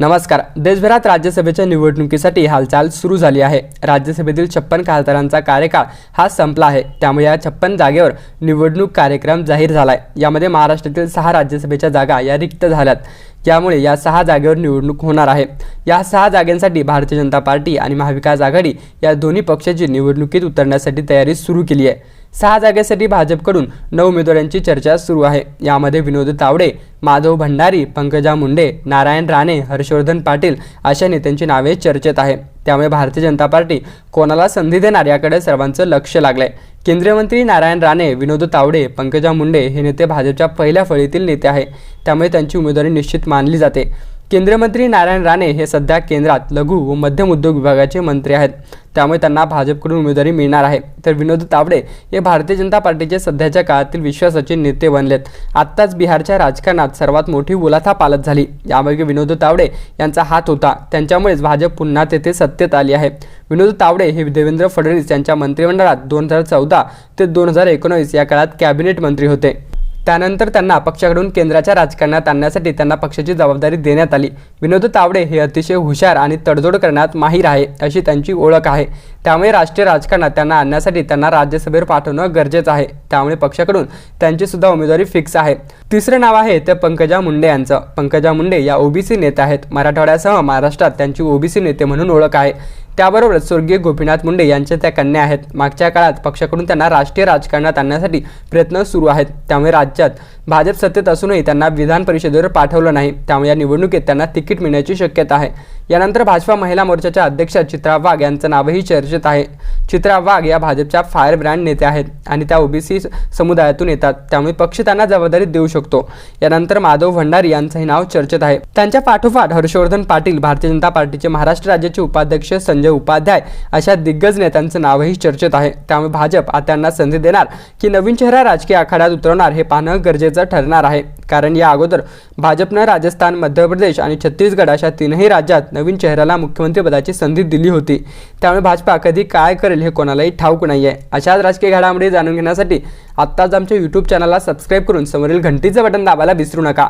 नमस्कार. देशभरात राज्यसभेच्या निवडणुकीसाठी हालचाल सुरू झाली आहे. राज्यसभेतील छप्पन खासदारांचा कार्यकाळ हा संपला आहे. त्यामुळे या छप्पन जागेवर निवडणूक कार्यक्रम जाहीर झाला आहे यामध्ये महाराष्ट्रातील सहा राज्यसभेच्या जागा या रिक्त झाल्यात. यामुळे या सहा जागेवर निवडणूक होणार आहे. या सहा जागांसाठी भारतीय जनता पार्टी आणि महाविकास आघाडी या दोन्ही पक्षाची निवडणुकीत उतरण्यासाठी तयारी सुरू केली आहे. सहा जागेसाठी भाजपकडून नऊ उमेदवारांची चर्चा सुरू आहे. यामध्ये विनोद तावडे माधव भंडारी पंकजा मुंडे नारायण राणे हर्षवर्धन पाटील अशा नेत्यांची नावे चर्चेत आहे. त्यामुळे भारतीय जनता पार्टी कोणाला संधी देणार याकडे सर्वांचं लक्ष लागलंय. केंद्रीय मंत्री नारायण राणे विनोद तावडे पंकजा मुंडे हे नेते भाजपच्या पहिल्या फळीतील नेते आहे त्यामुळे त्यांची उमेदवारी निश्चित मानली जाते. केंद्रीय मंत्री नारायण राणे हे सध्या केंद्रात लघु व मध्यम उद्योग विभागाचे मंत्री आहेत. त्यामुळे त्यांना भाजपकडून उमेदवारी मिळणार आहे. तर विनोद तावडे हे भारतीय जनता पार्टीचे सध्याच्या काळातील विश्वासाचे नेते बनलेत. आत्ताच बिहारच्या राजकारणात सर्वात मोठी उलाथा पालत झाली. यामागे विनोद तावडे यांचा हात होता. त्यांच्यामुळेच भाजप पुन्हा तेथे सत्तेत आली आहे. विनोद तावडे हे देवेंद्र फडणवीस यांच्या मंत्रिमंडळात दोन हजार चौदा ते दोन हजार एकोणावीस या काळात कॅबिनेट मंत्री होते. त्यानंतर त्यांना पक्षाकडून केंद्राच्या राजकारणात आणण्यासाठी त्यांना पक्षाची जबाबदारी देण्यात आली. विनोद तावडे हे अतिशय हुशार आणि तडजोड करण्यात माहीर आहे अशी त्यांची ओळख आहे. त्यामुळे राष्ट्रीय राजकारणात त्यांना आणण्यासाठी त्यांना राज्यसभेवर पाठवणं गरजेचं आहे. त्यामुळे पक्षाकडून त्यांची सुद्धा उमेदवारी फिक्स आहे. तिसरं नाव आहे ते पंकजा मुंडे यांचं. पंकजा मुंडे या ओबीसी नेते आहेत. मराठवाड्यासह महाराष्ट्रात त्यांची ओबीसी नेते म्हणून ओळख आहे. त्याबरोबरच स्वर्गीय गोपीनाथ मुंडे यांच्या त्या कन्या आहेत. मागच्या काळात पक्षाकडून त्यांना राष्ट्रीय राजकारणात आणण्यासाठी प्रयत्न सुरू आहेत. त्यामुळे राज्यात भाजप सत्तेत असूनही त्यांना विधान परिषदेवर पाठवलं नाही. त्यामुळे या निवडणुकीत त्यांना तिकीट मिळण्याची शक्यता आहे. यानंतर भाजपा महिला मोर्चाच्या अध्यक्षा चित्रा वाघ यांचं नावही चर्चेत आहे. चित्रा वाघ या भाजपच्या फायर ब्रँड नेत्या आहेत आणि त्या ओबीसी समुदायातून येतात. त्यामुळे पक्ष त्यांना जबाबदारी देऊ शकतो. यानंतर माधव भंडारी यांचंही नाव चर्चेत आहे. त्यांच्या पाठोपाठ हर्षवर्धन पाटील भारतीय जनता पार्टीचे महाराष्ट्र राज्याचे उपाध्यक्ष संजय उपाध्याय अशा दिग्गज नेत्यांचं नावही चर्चेत आहे. त्यामुळे भाजप त्यांना संधी देणार की नवीन चेहरा राजकीय आखाड्यात उतरवणार हे पाहणं गरजेचं ठरणार आहे. कारण या अगोदर भाजपनं राजस्थान मध्य प्रदेश आणि छत्तीसगड अशा तीनही राज्यात नवीन चेहऱ्याला मुख्यमंत्रीपदाची संधी दिली होती. त्यामुळे भाजपा कधी काय करेल हे कोणालाही ठाऊक नाही आहे अशाच राजकीय घडामोडी जाणून घेण्यासाठी आत्ताच आमच्या यूट्यूब चॅनलला सबस्क्राईब करून समोरील घंटीचं बटन दाबायला विसरू नका.